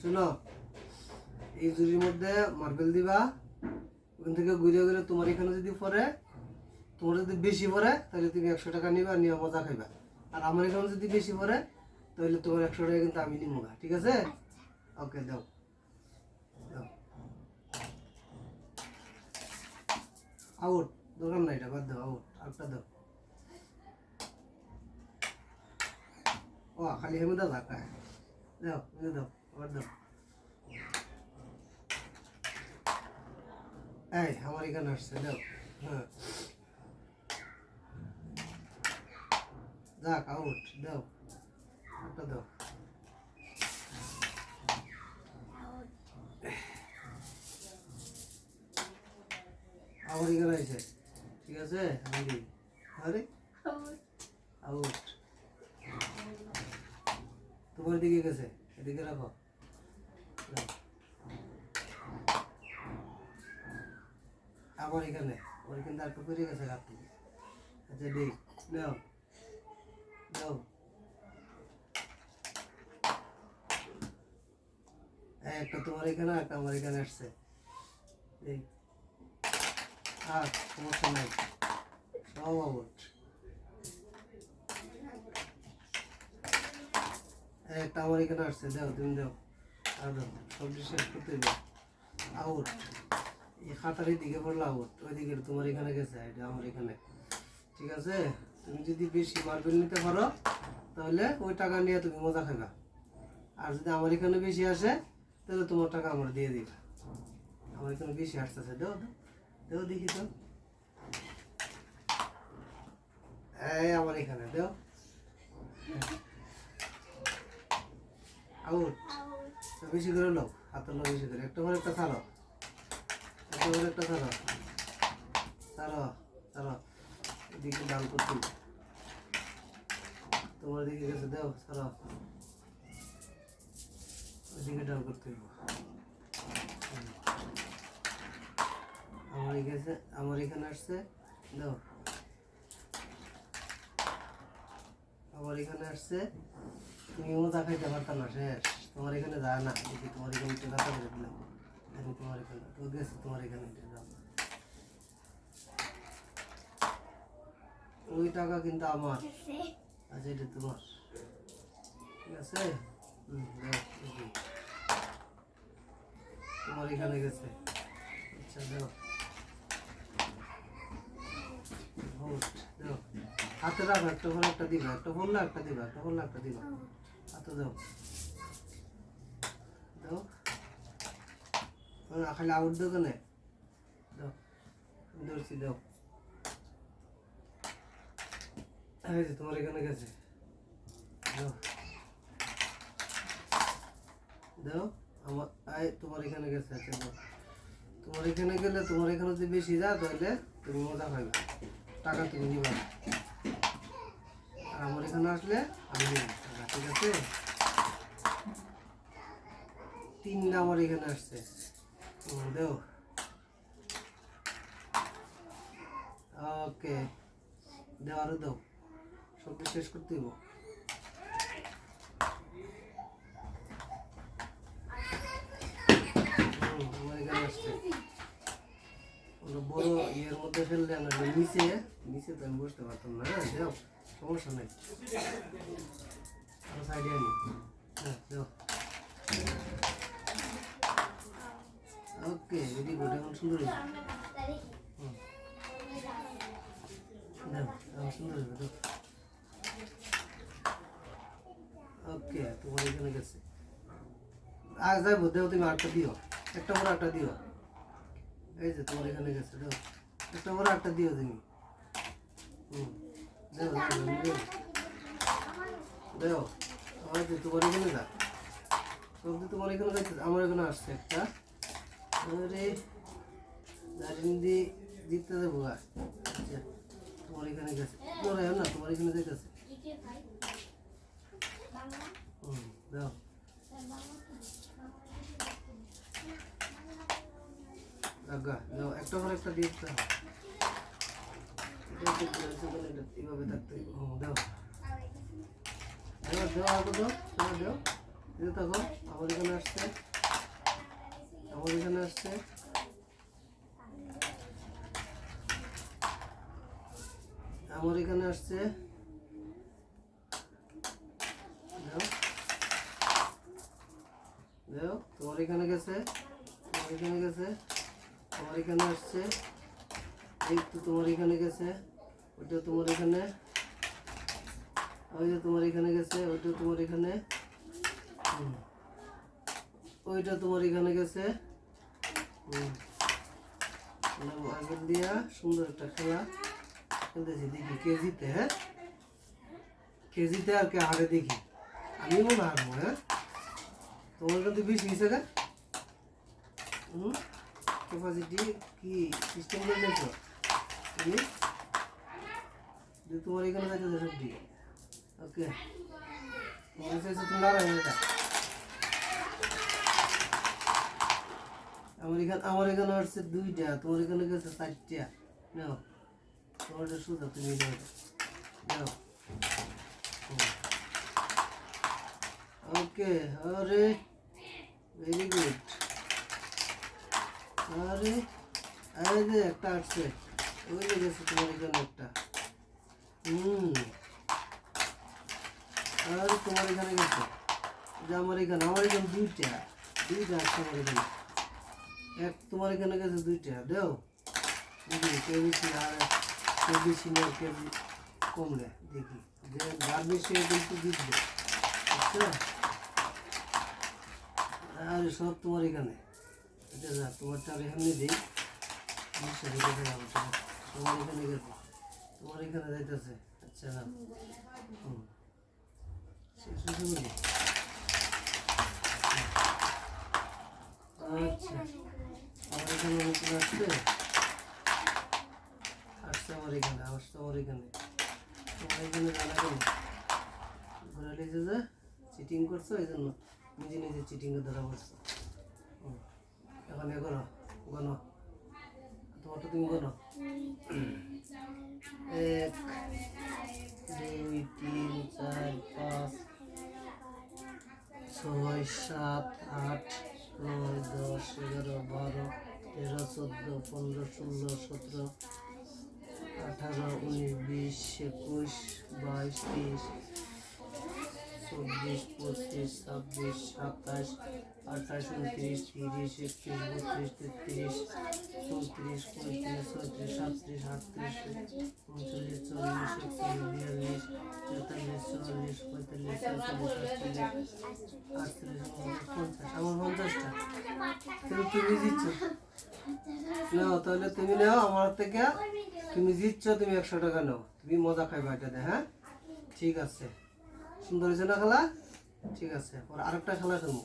শোনো এই জুড়ির মধ্যে মার্বেল দিবা ওখান থেকে ঘুরে ঘুরে তোমার এখানে যদি পরে তোমার যদি বেশি পরে তাহলে তুমি একশো টাকা নিবা নিয়ে মজা খাইবা। আর আমার এখানে যদি বেশি পরে তাহলে তোমার একশো টাকা কিন্তু আমি নিবো না ঠিক আছে? ওকে দাও। আউট দোকান না এটা বাদ দাও আউট আরেকটা দাও। ও খালি হেমে দাও ধাক্কা দাও দাও দাও। এই আমার এখানে আসছে দাও। হ্যাঁ। যাক আউট দাও। একটা দাও। আমার এখানে আছে ঠিক আছে আমি আরে আউট তোমার দিকে গেছে এদিকে রাখো। আবার এখানে, ওর কিন্তু আর করে গেছে রাখতে আচ্ছা দাও দাও এই একটা তোমার এখানে একটা আমার এখানে আসছে। এই আর সমস্যা নাই। সব আউট একটা আমার এখানে আসছে, দাও, তুমি দাও। আর সবজি শেষ করতে দাও আউট। খাতার দিকে পড়ল আউট ওইদিকে তোমার এখানে গেছে এটা আমার এখানে। ঠিক আছে? তুমি যদি বেশি মার্বেল নিতে পারো তাহলে ওই টাকা নিয়ে তুমি মজা খাবা। আর যদি আমার এখানে বেশি আসে তাহলে তোমার টাকা আমার দিয়ে দিবা আমার এখানে বেশি আসতেছে দেও দাও দাও দেখি তো। এই আমার এখানে দেও। আউট বেশি করে লোক হাতের লোক বেশি করে। একটা করে একটা ছাড়ো। তোমার দিকে গেছে দাও ছাড়ো ওইদিকে ডাল করতে। আমার গেছে আমার এখানে আসছে, দাও আমার এখানে আসছে তুমি মজা খাইতে পারতাম না শেষ তোমার এখানে যায় না তোমার এখানে দিলাম দেখি তোমার এখানে তো গেছে তোমার এখানে ওই টাকা কিন্তু আমার। আচ্ছা এটা তোমার। ঠিক আছে। তোমার এখানে গেছে। আচ্ছা দাও দাও হাতে রাখো একটা ফোন একটা দিবা একটা ফোন না একটা দিবা একটা ফোন না একটা দিবা। হাতে দাও। খালি আউট দাও কেন? ধরছি, দাও। যে তোমার এখানে গেছে। আচ্ছা তোমার এখানে গেলে তোমার এখানে যদি বেশি যা তাহলে তুমি মজা পাইবে। টাকা তুমি নিবা আর আমার এখানে আসলে আমি নিব ঠিক আছে? তিনটা আমার এখানে আসছে। দেও ওকে দেও আরও দাও সবজি শেষ করতে দিব বড় ইয়ের মধ্যে ফেললে আমরা নিচে নিচে তো আমি বসতে পারতাম না যাও সমস্যা নেই আরও সাইডে হ্যাঁ যাও ওকে ভেরি গুড এখন সুন্দর ওকে, তোমার এখানে গেছে। আজ যাইবো, দেও, তুমি আটটা দিও। একটা করে আটটা দিও। এই যে, তোমার এখানে গেছে, দাও। একটা করে আটটা দিও তুমি। হুম, দেও দেও আমার তোমার এখানে যা তোমার এখানে যাচ্ছে আমার এখানে আসছে একটা। আরে দাঁড়িয়ে দিয়ে জিততে দেবো আচ্ছা। তোমার এখানে গেছে। তোরা না তোমার এখানে যাইতেছে। হুম দাও। আগা দাও একটা করে একটা দিয়ে দিতে এভাবে থাকতে। হুম, দাও। দাও দাও দাও। এই যে দেখো আমার এখানে আসছে। আমার এখানে আসছে। আমার এখানে আসছে। দেখো তোমার এখানে গেছে। তোমার এখানে গেছে। আমার এখানে আসছে। এই তো তোমার এখানে গেছে। ওইটা তোমার এখানে। ওই যে তোমার এখানে গেছে। ওইটা তোমার এখানে। হুম। ওইটা তোমার এখানে গেছে। হুম। নাম আগের দিয়া সুন্দর একটা খেলা খেলতেছি। দেখি, কেজিতে হ্যাঁ? কেজিতে আর কে হারে দেখি। আমি মনে হারবো হ্যাঁ? তোমার কিন্তু বেশি হয়েছে গা হুম ক্যাপাসিটি কি? সিস্টেম করে দেখো। তুমি যে তোমার এখানে যাইতে সবজি ওকে তোমার কাছে তুমি দাঁড়াই এটা আমার এখানে আমার এখানে আসছে দুইটা, তোমার এখানে গেছে চারটা। নাও তোমার এটা সুদা তুমি নাও। নাও। ওকে, আরে ভেরি গুড আরে আরে যে একটা আসছে। ওই গেছে তোমার এখানে একটা। হুম। আরে তোমার এখানে গেছে। যে আমার এখানে আমার এখানে দুইটা। দুইটা আসছে আমার এখানে। এক তোমার এখানে গেছে দুইটা, দেও। দেখি কেউ বেশি আর কেউ বেশি না কেউ কমলে দেখি। যে যার বেশি কিন্তু জিতবে আরে, সব তোমার এখানে। এটা যা, তোমারটা আমি এমনি দিই তোমার এখানে গেছে। তোমার এখানে যাইতেছে। আচ্ছা না হুম। শেষ হয়েছে বলি আচ্ছা আমার এখানে নতুন আসছে আসছে এখানে আসছে আমার এখানে তোমার চিটিং করছ এই জন্য নিজে নিজে চিটিংয়ে ধরা পড়ছো। এখন এ করো গণ তোমারটা তুমি গণ এক, দুই, তিন, চার, পাঁচ, ছয়, সাত, আট, নয়, দশ, এগারো, বারো তেরো, চোদ্দ, পনেরো, ষোলো, সতেরো, আঠারো, উনিশ, বিশ, একুশ, বাইশ তেইশ চব্বিশ, পঁচিশ, ছাব্বিশ, সাতাশ, আঠাশ, উনত্রিশ, তিরিশ, একত্রিশ, বত্রিশ, তেত্রিশ, চৌত্রিশ, পঁয়ত্রিশ, ছয়ত্রিশ, সাতত্রিশ, আটত্রিশ, উনচল্লিশ, চল্লিশ, একচল্লিশ, বিয়াল্লিশ, তেতাল্লিশ, চুয়াল্লিশ, পঁয়তাল্লিশ ছয়চল্লিশ আটচল্লিশ আটচল্লিশ, পঞ্চাশ, আমার পঞ্চাশটা। তুমি জিতছ নাও, তাহলে তুমি নাও, আমার থেকে তুমি জিতছ, তুমি একশো টাকা নাও। তুমি মজা খাইবা এটাতে হ্যাঁ? ঠিক আছে। সুন্দর হয়েছে না খেলা? ঠিক আছে ওর আরেকটা খেলা খেলব।